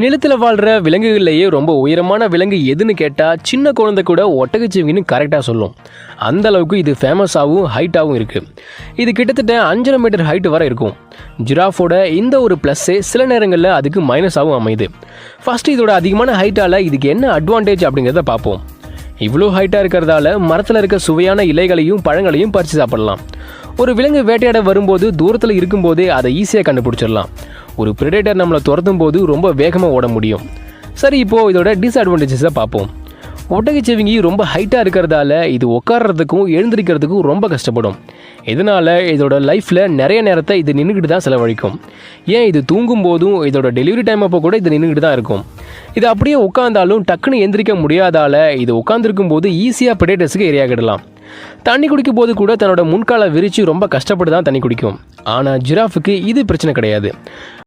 நிலத்தில் வாழ்கிற விலங்குகள்லேயே ரொம்ப உயரமான விலங்கு எதுன்னு கேட்டால் சின்ன குழந்தை கூட ஒட்டகச்சிவிங்கன்னு கரெக்டாக சொல்லும். அந்த அளவுக்கு இது ஃபேமஸாகவும் ஹைட்டாகவும் இருக்குது இது கிட்டத்தட்ட அஞ்சரை மீட்டர் ஹைட் வரை இருக்கும். ஜிராஃபோட இந்த ஒரு ப்ளஸ்ஸே சில நேரங்களில் அதுக்கு மைனஸாகவும் அமையுது. ஃபஸ்ட்டு இதோட அதிகமான ஹைட்டால் இதுக்கு என்ன அட்வான்டேஜ் அப்படிங்கிறத பார்ப்போம். இவ்வளோ ஹைட்டாக இருக்கிறதால மரத்தில் இருக்க சுவையான இலைகளையும் பழங்களையும் பறித்து சாப்பிடலாம். ஒரு விலங்கு வேட்டையாட வரும்போது தூரத்தில் இருக்கும்போதே அதை ஈஸியாக கண்டுபிடிச்சிடலாம். ஒரு பிரிடேட்டர் நம்மளை துரத்தும் போது ரொம்ப வேகமாக ஓட முடியும். சரி இப்போது இதோட டிஸ்அட்வான்டேஜஸை பார்ப்போம். ஒட்டகச்சிவிங்கி ரொம்ப ஹைட்டாக இருக்கிறதால இது உட்கார்றதுக்கும் எழுந்திருக்கிறதுக்கும் ரொம்ப கஷ்டப்படும். இதனால் இதோட லைஃப்பில் நிறைய நேரத்தை இது நின்றுக்கிட்டு தான் செலவழிக்கும். ஏன் இது தூங்கும் போதும் இதோட டெலிவரி டைம் அப்போ கூட இது நின்றுக்கிட்டு தான் இருக்கும். இது அப்படியே உட்காந்தாலும் டக்குன்னு எந்திரிக்க முடியாதால இது உட்காந்துருக்கும் போது ஈஸியாக பிரெடேட்டர்ஸுக்கு இரையாகிடலாம் தண்ணி குடிக்கும் போது கூட தன்னோட முன்காலை விரித்து ரொம்ப கஷ்டப்பட்டு தான் தண்ணி குடிக்கும். ஆனால் ஜிராஃபுக்கு இது பிரச்சனை கிடையாது.